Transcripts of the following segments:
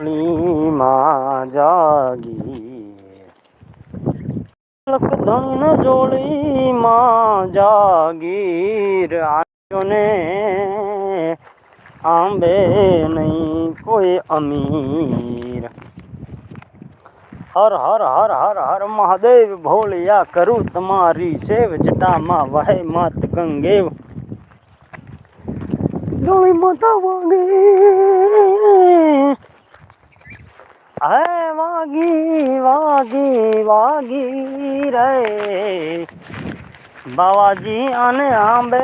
માં જાગી. ધન જોડી માં જાગીર આને આંબે નહીં કોઈ અમીર. હર હર હર હર હર મહાદેવ ભોલિયા કરું તમારી સેવ, જટામાં વહે માત ગંગેવ. ડોળી માતા વાગે હે વાગી વાગી રે બાવાજી અને આંબે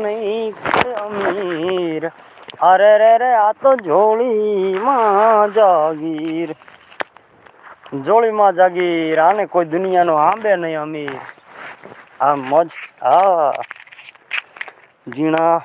નહીં અમીર। અરે રે રે, આ તો જોળીમાં જાગીર। જોળીમાં જાગીર, આને કોઈ દુનિયાનો આંબે નહીં અમીર। આ મજ હા ઝીણા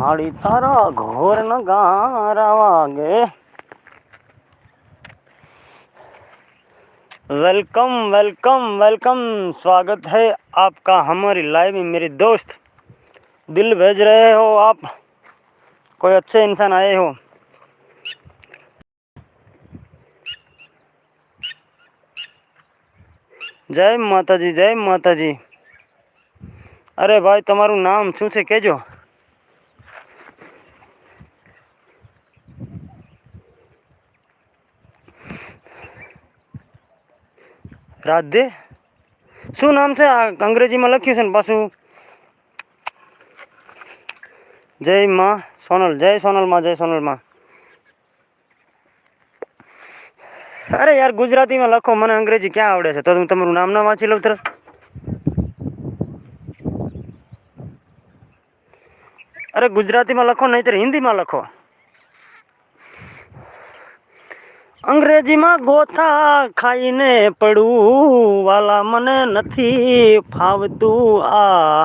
માળી તારા ઘોર ન ગારા વાગે वेलकम वेलकम वेलकम स्वागत है आपका हमारी लाइव में मेरे दोस्त दिल भेज रहे हो आप कोई अच्छे इंसान आए हो જય માતાજી જય માતાજી અરે ભાઈ તમારું નામ શું છે કહેજો રાધે? શું નામ છે? આ અંગ્રેજીમાં લખ્યું છે ને પાછું. જય માં સોનલ, જય સોનલમાં જય સોનલમાં અરે યાર, ગુજરાતીમાં લખો, મને અંગ્રેજી ક્યાં આવડે છે? તો હું તમારું નામ ના વાંચી લઉં તરત. અરે ગુજરાતીમાં લખો, નહીતર હિન્દીમાં લખો. અંગ્રેજીમાં ગોથા ખાઈને પડવું વાલા મને નથી ફાવતું આ.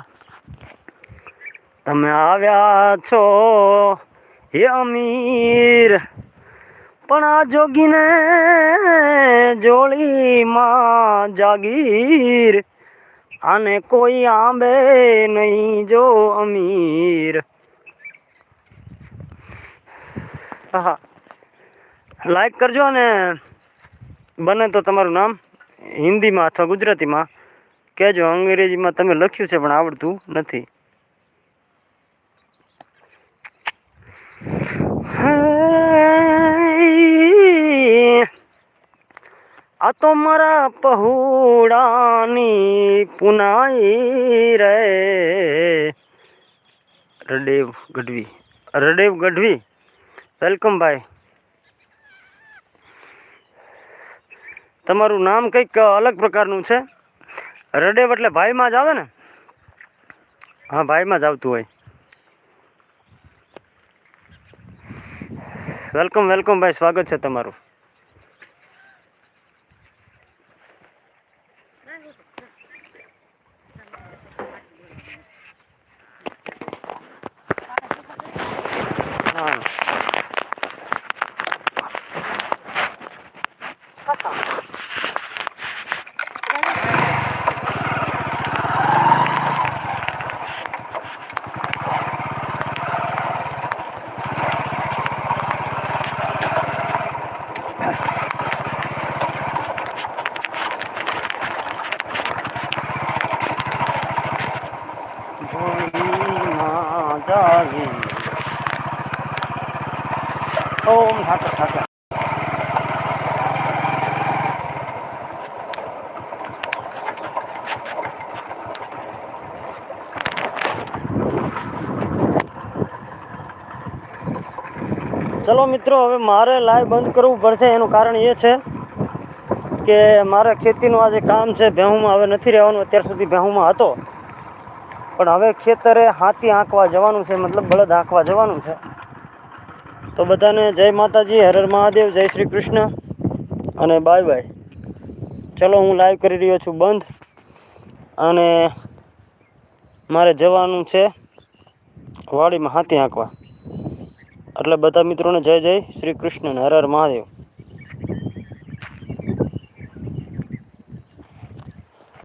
તમે આવ્યા છો હે અમીર, પણ આ જોગીને જોળીમાં જાગીર. આને કોઈ આંબે નહીં જો અમીર. હા લાઈક કરજો અને બને તો તમારું નામ હિન્દીમાં અથવા ગુજરાતીમાં કહેજો. અંગ્રેજીમાં તમે લખ્યું છે, પણ આવડતું નથી. આ તો મારા પહોળાની પુનાઈ રે. રડેવ ગઢવી. રડેવ ગઢવી. વેલકમ ભાઈ. તમારું નામ કંઈક અલગ પ્રકારનું છે? રડેવ એટલે ભાઈમાં જ આવે ને? હા, ભાઈમાં જ આવતું હોય. વેલકમ વેલકમ ભાઈ, સ્વાગત છે તમારું. ઓમ ચલો મિત્રો, હવે મારે લાઈવ બંધ કરવું પડશે. એનું કારણ એ છે કે મારે ખેતીનું આ જે કામ છે. ભેહુંમાં હવે નથી રહેવાનું. અત્યાર સુધી ભેહુંમાં હતો. પણ હવે ખેતરે હાથી આંકવા જવાનું છે, મતલબ બળદ આંકવા જવાનું છે. તો બધાને જય માતાજી, હર હર મહાદેવ, જય શ્રી કૃષ્ણ અને બાય બાય. ચલો હું લાઈવ કરી રહ્યો છું બંધ અને મારે જવાનું છે વાડીમાં હાથી આંકવા એટલે બધા મિત્રોને જય જય શ્રી કૃષ્ણ અને હર હર મહાદેવ.